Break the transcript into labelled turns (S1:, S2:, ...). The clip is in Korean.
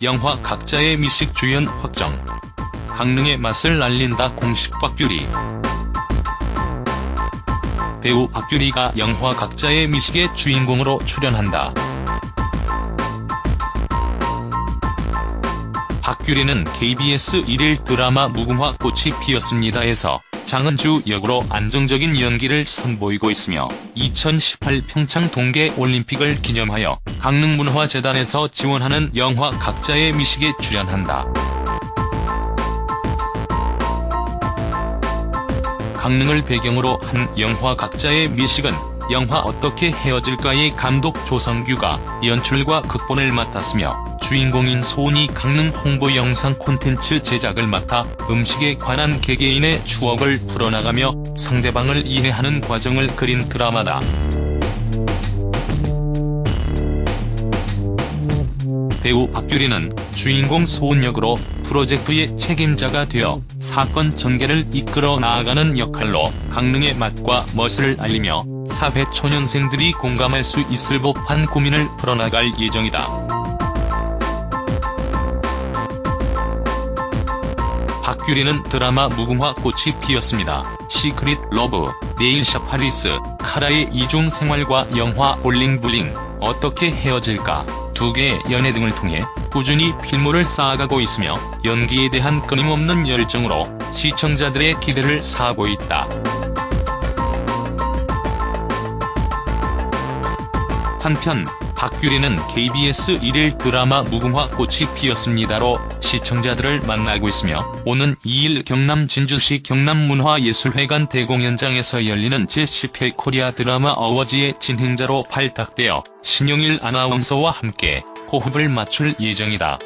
S1: 영화 각자의 미식 주연 확정. 강릉의 맛을 알린다 공식 박규리. 배우 박규리가 영화 각자의 미식의 주인공으로 출연한다. 박규리는 KBS 1일 드라마 무궁화 꽃이 피었습니다에서 장은주 역으로 안정적인 연기를 선보이고 있으며 2018 평창 동계 올림픽을 기념하여 강릉문화재단에서 지원하는 영화 각자의 미식에 출연한다. 강릉을 배경으로 한 영화 각자의 미식은 영화 어떻게 헤어질까의 감독 조성규가 연출과 극본을 맡았으며 주인공인 소은이 강릉 홍보 영상 콘텐츠 제작을 맡아 음식에 관한 개개인의 추억을 풀어나가며 상대방을 이해하는 과정을 그린 드라마다. 배우 박규리는 주인공 소은 역으로 프로젝트의 책임자가 되어 사건 전개를 이끌어 나아가는 역할로 강릉의 맛과 멋을 알리며 사회 초년생들이 공감할 수 있을 법한 고민을 풀어나갈 예정이다. 박규리는 드라마 무궁화 꽃이 피었습니다. 시크릿 러브, 네일샵 파리스, 카라의 이중 생활과 영화 볼링블링, 어떻게 헤어질까 두 개의 연애 등을 통해 꾸준히 필모를 쌓아가고 있으며 연기에 대한 끊임없는 열정으로 시청자들의 기대를 사고 있다. 한편 박규리는 KBS 1일 드라마 무궁화 꽃이 피었습니다로 시청자들을 만나고 있으며 오는 2일 경남 진주시 경남문화예술회관 대공연장에서 열리는 제10회 코리아 드라마 어워즈의 진행자로 발탁되어 신용일 아나운서와 함께 호흡을 맞출 예정이다.